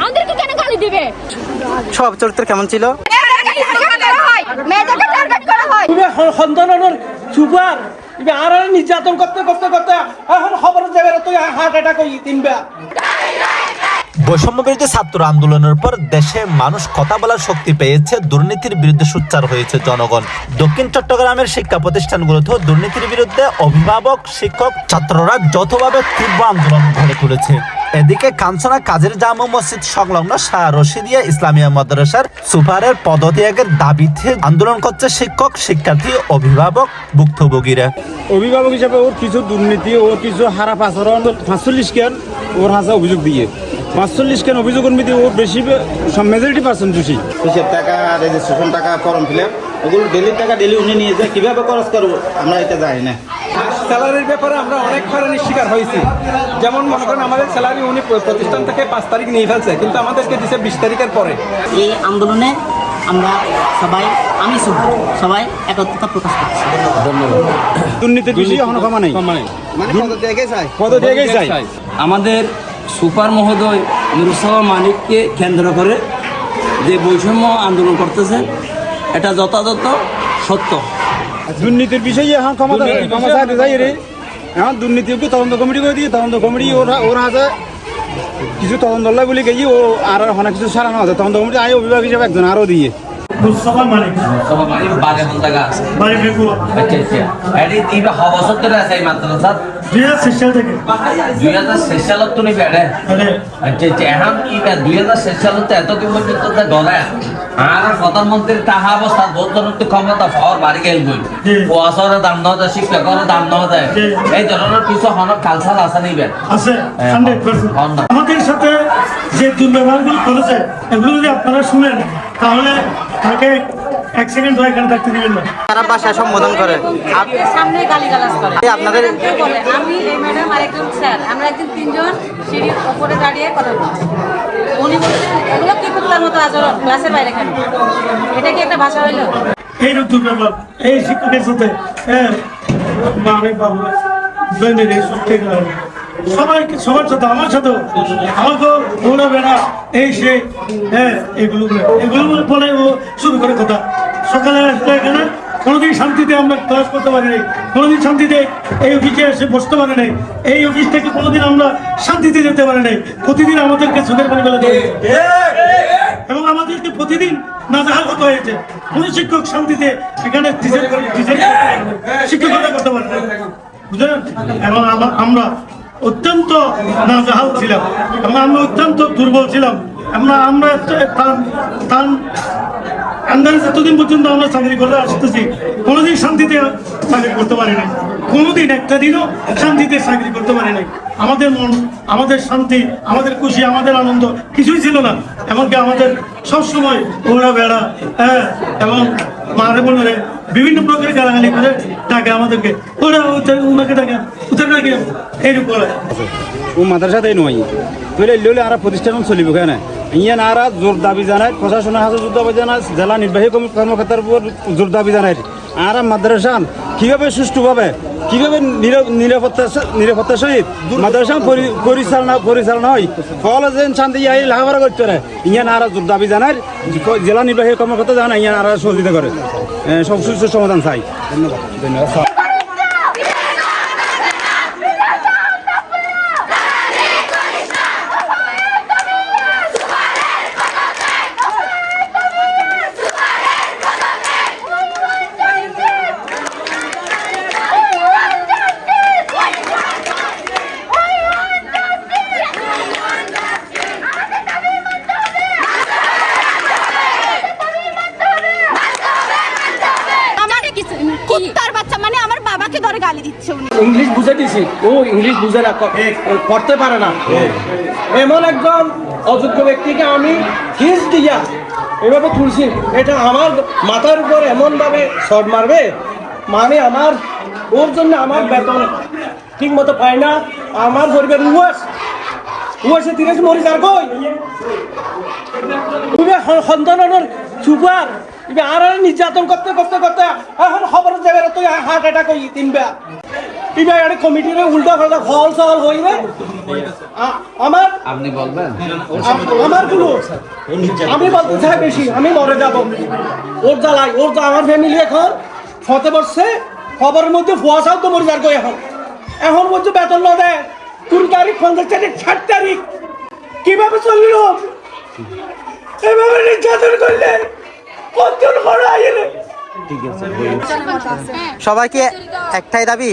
আমাদেরকে কেন গালি দিবে? সব চরিত্র কেমন ছিল? মেয়েদেরকে টার্গেট করা হয়। তুমি সন্তানের সুপার আর নির্যাতন করতে করতে করতে এখন খবর যাবে তুই হার্ট অ্যাটাক হই তিনবার। বৈষম্য বিরোধী ছাত্র আন্দোলনের পর দেশে মানুষ কথা বলার শক্তি পেয়েছে দুর্নীতির বিরুদ্ধে সোচ্চার হয়েছে জনগণ। দক্ষিণ চট্টগ্রামের শিক্ষা প্রতিষ্ঠানগুলোতেও দুর্নীতির বিরুদ্ধে অভিভাবক শিক্ষক ছাত্ররা যৌথভাবে তীব্র আন্দোলন গড়ে তুলেছে। এদিকে কাঞ্চনা কাজের জামু মসজিদ সংলগ্ন শাহ রশিদিয়া ইসলামিয়া মাদ্রাসার সুপারের পদত্যাগের দাবিতে আন্দোলন করছে শিক্ষক শিক্ষার্থী অভিভাবক ভুক্তভোগীরা। অভিভাবক হিসাবে ওর কিছু দুর্নীতি ওর কিছু খারাপ আচরণ পাঁচচল্লিশ কেন ওর হাসা অভিযোগ দিয়ে। পাঁচচল্লিশ কেন অভিযোগ মধ্যে ও বেশি মেজরিটি পার্সেন্ট দোষী। হিসেব টাকা রেজিস্ট্রেশন টাকা ফর্ম ফিল আপ ওগুলো ডেলি টাকা ডেলি উনি নিয়ে যায় কীভাবে খরচ করব? আমরা এটা জানি না। স্যালারির ব্যাপারে আমরা অনেক হয়রানির শিকার হয়েছি। যেমন মনে করেন আমাদের স্যালারি উনি প্রতিষ্ঠান থেকে পাঁচ তারিখ নিয়ে ফেলছে কিন্তু আমাদেরকে দিছে বিশ তারিখের পরে। এই আন্দোলনে আমরা সবাই আমি সবাই একত্রতা প্রকাশ করছি। দুর্নীতির বিষয়ে এখনও ক্ষমা নেই। মানে আমাদের সুপার মহোদয় নুরুসামা মানিককে কেন্দ্র করে যে বৈষম্য আন্দোলন করতেছে এটা যথাযথ সত্য। দুর্নীতির বিষয়ে এখন ক্ষমতা ক্ষমতা যাই রে। এখন দুর্নীতি তদন্ত কমিটি করে দিয়ে তদন্ত কমিটি ওরা ওরা আছে কিছু তদন্ত বলে গেছি ও আর অনেক কিছু সারানো আছে। তদন্ত কমিটি আয় অভিভাবক হিসাবে একজন আরও দিয়ে। মুস্তফা মালিক বারে বলতাগা বাড়ি ফেকুয়া আচ্ছা আচ্ছা। এটি তিন হবসর ধরে আছে এই মাদ্রাসা দুই হাজার শেষ সাল থেকে। দুই হাজার শেষ সালত বেড়ে আচ্ছা আচ্ছা এখন কি দুই হাজার শেষ সালত এত কি পর্যন্ত গড়ে আর প্রধানমন্ত্রীর তাহা অবস্থা বহুত ক্ষমতা পাওয়ার বাড়ি গেল বই পয়সার দাম দেওয়া যায় শিক্ষকের দাম দেওয়া যায়। এই ধরনের কিছু হনক কালচার আছে আছে হ্যাঁ, হন। আমাদের সাথে যে দুর্ব্যবহারগুলো করেছে এগুলো যদি আপনারা শুনেন তাহলে তাকে এক সেকেন্ড ধরে এখানে থাকতে দিবেন না। তারা বাসায় সম্বোধন করে। সামনে গালিগালাজ করে। আপনাদের- বলে আমি এই ম্যাডাম আর একজন স্যার। আমরা একজন তিনজন সিঁড়ির উপরে দাঁড়িয়ে কথা বলছি। উনি বলছেন এগুলো কি কুত্তার মতো আচরণ? ক্লাসের বাইরে কেন? এটা কি একটা ভাষা হইল? এই রূপ দুর্ব্যবহার এই শিক্ষকের সাথে হ্যাঁ মারে বাবু বেনে রে সত্যি করে। সবাই সবার সাথে আমার সাথেও। আমাকে ওরা বেড়া এই সে হ্যাঁ এগুলো এগুলো বলে ও শুরু করে কথা। সকালে আসলে এখানে কোনোদিন শান্তিতে আমরা ক্লাস করতে পারি নাই। কোনোদিন শান্তিতে এই অফিসে এসে বসতে পারি নাই। এই অফিস থেকে কোনোদিন আমরা শান্তিতে যেতে পারি নাই। প্রতিদিন আমাদেরকে সুদের পানি বেলা এবং আমাদেরকে প্রতিদিন নাজাহাল হতে হয়েছে। কোন শিক্ষক শান্তিতে এখানে শিক্ষকতা করতে পারে না। বুঝলেন? এবং আমরা অত্যন্ত নাজাহাল ছিলাম। এবং আমরা অত্যন্ত দুর্বল ছিলাম। আমরা আমরা তার তার যতদিন পর্যন্ত আমরা চাকরি করে আসতেছি, কোনোদিন শান্তিতে চাকরি করতে পারি নাই। কোনোদিন একটা দিনও শান্তিতে চাকরি করতে পারি নাই। আমাদের মন, আমাদের শান্তি, আমাদের খুশি, আমাদের আনন্দ কিছুই ছিল না। এমনকি আমাদের সবসময় ওরা বেড়া হ্যাঁ এবং মারে বোনেরে বিভিন্ন প্রকারের গালাগালি করে ডাকে আমাদেরকে। ওরা উনাকে ডাকে ওদের ডাকে। এইরকম করে ও মাদ্রাসাতেই নয় তুলে লইলে আর প্রতিষ্ঠান চলিব কেন? ইয়ে নারা জোর দাবি জানায়, প্রশাসনের হাতে জোর দাবি জানায় জেলা নির্বাহী কর্মকর্তার উপর জোর দাবি জানায়। আর মাদ্রাসান কীভাবে সুষ্ঠুভাবে, কীভাবে নির- নিরাপত্তা নিরাপত্তার সহিত মাদ্রাসা পরি- পরিচালনা পরিচালনা হয়? কলেজে শান্তি ইয়াই লেখাপড়া করতে পারে। ইয়ান আর দাবি জানার জেলা নির্বাহী কর্মকর্তা জানা ইয়ান আর সহযোগিতা করে। সব সুস্থ সমাধান চাই। ধন্যবাদ ধন্যবাদ আমার কিছু কুত্তার বাচ্চা মানে আমার বাবাকে ধরে গালি দিচ্ছে উনি ইংলিশ বুঝে দিছি। ও ইংলিশ বুঝে না পড়তে পারে না। এমন একজন অযোগ্য ব্যক্তিকে আমি হিস দিয়া এভাবে তুলছি এটা আমার মাথার উপর এমন ভাবে শট মারবে মানে আমার ওর জন্য আমার বেতন ঠিক মতো পায় না আমার পরিবার উয়াস উয়াসে তিরিশ মরি যার কই? তুমি সন্তানের সুপার আর নির্যাতন করতে করতে করতে এখন খবর যাবে তুই হার্ট অ্যাটাক হই তিনবার। এটা একটা কমিটির উল্টা পাল্টা ফল সল হইবে। আমার আপনি বলবেন? আমারগুলো আমি বলতে চাই বেশি আমি মরে যাব। ওর জ্বালাই ওর যা- আমার ফ্যামিলি এখন ফতে বসছে খবরের মধ্যে ফুয়াশাও তো মরে যার এখন। এখন বলছে বেতন না দেয় কুড়ি তারিখ পঞ্চাশ তারিখ ষাট তারিখ। কীভাবে চলল এভাবে নির্যাতন করলে কত বড় আইলে সবাই কি একটাই দাবি?